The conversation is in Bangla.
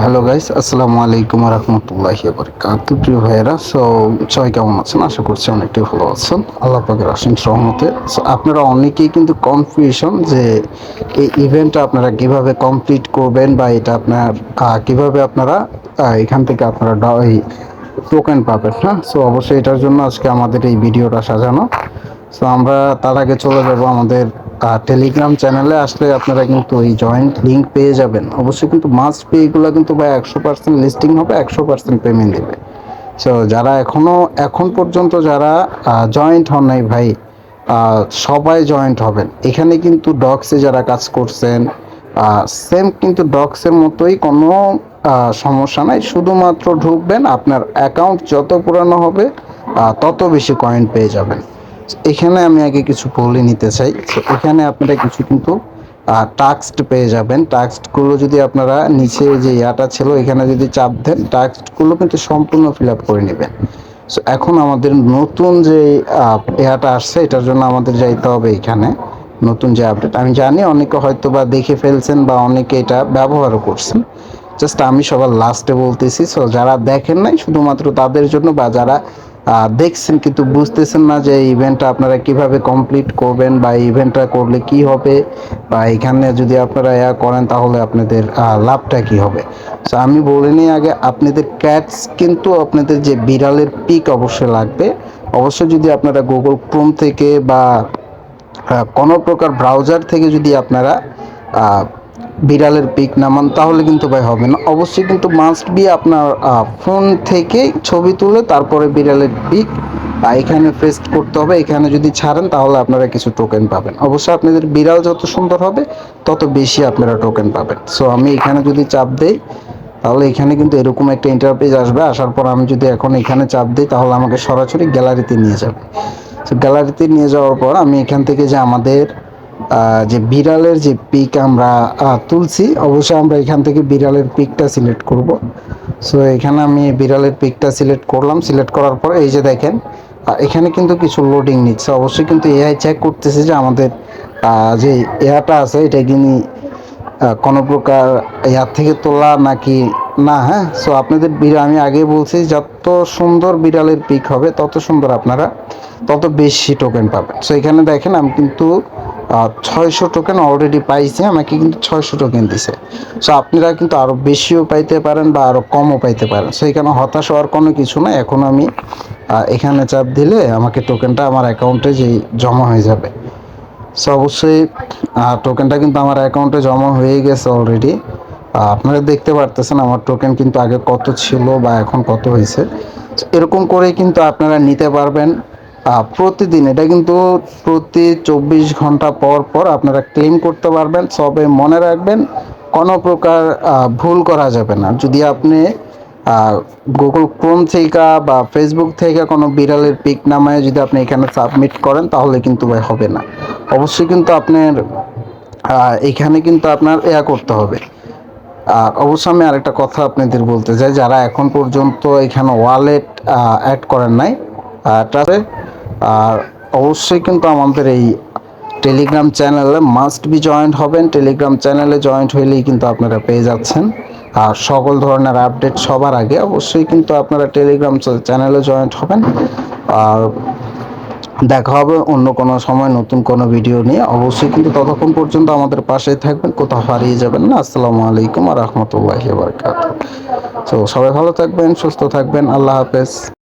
হ্যালো গাইস আসসালামু আলাইকুম রহমতুল্লাহি বারকাত প্রিয় ভাইয়েরা। সো সবাই কেমন আছেন? আশা করছি অনেকটাই ভালো আছেন। আল্লাহ পাকের অসীম রহমতে। সো আপনারা অনেকেই কিন্তু কনফিউশন যে এই ইভেন্টটা আপনারা কীভাবে কমপ্লিট করবেন বা এটা আপনার কীভাবে আপনারা এখান থেকে আপনারা এই টোকেন পাবেন হ্যাঁ? সো অবশ্যই এটার জন্য আজকে আমাদের এই ভিডিওটা সাজানো। সো আমরা তার আগে চলে যাব আমাদের টেলিগ্রাম চ্যানেলে আসলে আপনারা কিন্তু এই জয়েন্ট লিঙ্ক পেয়ে যাবেন। অবশ্যই কিন্তু মাস্ট পে এগুলো কিন্তু ভাই একশো পার্সেন্ট লিস্টিং হবে, একশো পার্সেন্ট পেমেন্ট দেবে। সো যারা এখনও এখন পর্যন্ত যারা জয়েন্ট হন নাই ভাই সবাই জয়েন্ট হবেন। এখানে কিন্তু ডক্সে যারা কাজ করছেন সেম কিন্তু ডক্সের মতোই কোনো সমস্যা নাই। শুধুমাত্র ঢুকবেন, আপনার অ্যাকাউন্ট যত পুরানো হবে তত বেশি কয়েন পেয়ে যাবেন। এখানে আমি আগে কিছু বলে নিতে চাই। এখানে আপনারা কিছু কিন্তু টাক্সড পেয়ে যাবেন। টাক্সডগুলো যদি আপনারা নিচে যে ইয়াটা ছিল, এখানে যদি চাপ দেন টাক্সডগুলো কিন্তু সম্পূর্ণ ফিল আপ করে নেবেন। সো এখন আমাদের নতুন যে ইয়াটা আসছে, এটার জন্য আমাদের যাইতে হবে এখানে, নতুন যে আপডেট আমি জানি অনেকে হয়তো বা দেখে ফেলছেন বা অনেকে এটা ব্যবহারও করছেন। জাস্ট আমি সবার লাস্টে বলতেছি সো যারা দেখেন নাই, শুধুমাত্র তাদের জন্য বা যারা দেখছেন কিন্তু বুঝতেছেন না যে ইভেন্টটা আপনারা কীভাবে কমপ্লিট করবেন বা ইভেন্টটা করলে কি হবে বা এখানে যদি আপনারা ইয়া করেন তাহলে আপনাদের লাভটা কি হবে? সো আমি বলে নিই আগে, আপনাদের ক্যাটস কিন্তু আপনাদের যে বিড়ালের পিক অবশ্যই লাগবে। অবশ্যই যদি আপনারা গুগল ক্রোম থেকে বা কোনো প্রকার ব্রাউজার থেকে যদি আপনারা বিড়ালের পিক নামান তাহলে কিন্তু ভাই হবে না। অবশ্যই কিন্তু মাস্ট বি আপনার ফোন থেকে ছবি তুলে তারপরে বিড়ালের পিক এখানে পেস্ট করতে হবে, এখানে যদি ছাড়েন তাহলে আপনারা কিছু টোকেন পাবেন। অবশ্যই আপনাদের বিড়াল যত সুন্দর হবে, তত বেশি আপনারা টোকেন পাবেন। সো আমি এখানে যদি চাপ দেই, তাহলে এখানে কিন্তু এরকম একটা ইন্টারপেজ আসবে। আসার পর আমি যদি এখন এখানে চাপ দিই, তাহলে আমাকে সরাসরি গ্যালারিতে নিয়ে যাবে। তো গ্যালারিতে নিয়ে যাওয়ার পর আমি এখান থেকে যে আমাদের যে বিড়ালের যে পিক আমরা তুলছি অবশ্যই আমরা এখান থেকে বিড়ালের পিকটা সিলেক্ট করব। সো এখানে আমি বিড়ালের পিকটা সিলেক্ট করলাম। সিলেক্ট করার পর এই যে দেখেন এখানে কিন্তু কিছু লোডিং নিচ্ছে। অবশ্যই কিন্তু এআই চেক করতেছে যে আমাদের যে এয়াটা আছে এটা কিনি আহ, কোনো প্রকার এয়ার থেকে তোলা নাকি না হ্যাঁ? সো আপনাদের বিড়াল আমি আগে বলছি যত সুন্দর বিড়ালের পিক হবে তত সুন্দর আপনারা তত বেশি টোকেন পাবেন। সো এখানে দেখেন আমি কিন্তু ছয়শো টোকেন অলরেডি পাইছে, আমাকে কিন্তু ছয়শো টোকেন দিছে। সো আপনারা কিন্তু আরও বেশিও পাইতে পারেন বা আরও কমও পাইতে পারেন। সো এখানে হতাশ হওয়ার কোনো কিছু না এখন আমি এখানে চাপ দিলে আমাকে টোকেনটা আমার অ্যাকাউন্টে যে জমা হয়ে যাবে। সো অবশ্যই টোকেনটা কিন্তু আমার অ্যাকাউন্টে জমা হয়ে গেছে অলরেডি আপনারা দেখতে পারতেছেন আমার টোকেন কিন্তু আগে কত ছিল বা এখন কত হয়েছে। এরকম করে কিন্তু আপনারা নিতে পারবেন। প্রতিদিন, এটা কিন্তু প্রতি চব্বিশ ঘণ্টা পর পর আপনারা ক্লেম করতে পারবেন। সবে মনে রাখবেন, কোনো প্রকার ভুল করা যাবে না। যদি আপনি গুগল ক্রোম থেকে বা ফেসবুক থেকে কোনো বিড়ালের পিক নামায় যদি আপনি এখানে সাবমিট করেন, তাহলে কিন্তু ভাই হবে না। অবশ্যই কিন্তু আপনার এখানে কিন্তু আপনার এয়া করতে হবে। আর অবশ্য আমি আরেকটা কথা আপনাদের বলতে চাই, যারা এখন পর্যন্ত এখানে ওয়ালেট অ্যাড করেন নাই তাহলে আর অবশ্যই কিন্তু আমাদের এই টেলিগ্রাম চ্যানেলে মাস্ট বি জয়েন্ট হবেন। টেলিগ্রাম চ্যানেলে জয়েন্ট হইলেই কিন্তু আপনারা পেয়ে যাচ্ছেন। আর সকল ধরনের আপডেট সবার আগে অবশ্যই কিন্তু আপনারা টেলিগ্রাম চ্যানেলে জয়েন্ট হবেন। আর দেখা হবে অন্য কোনো সময় নতুন কোনো ভিডিও নিয়ে। অবশ্যই কিন্তু ততক্ষণ পর্যন্ত আমাদের পাশেই থাকবেন, কোথাও হারিয়ে যাবেন না। আসসালামু আলাইকুম আর রহমতুল্লাহি বারকাত তো সবাই ভালো থাকবেন, সুস্থ থাকবেন। আল্লাহ হাফেজ।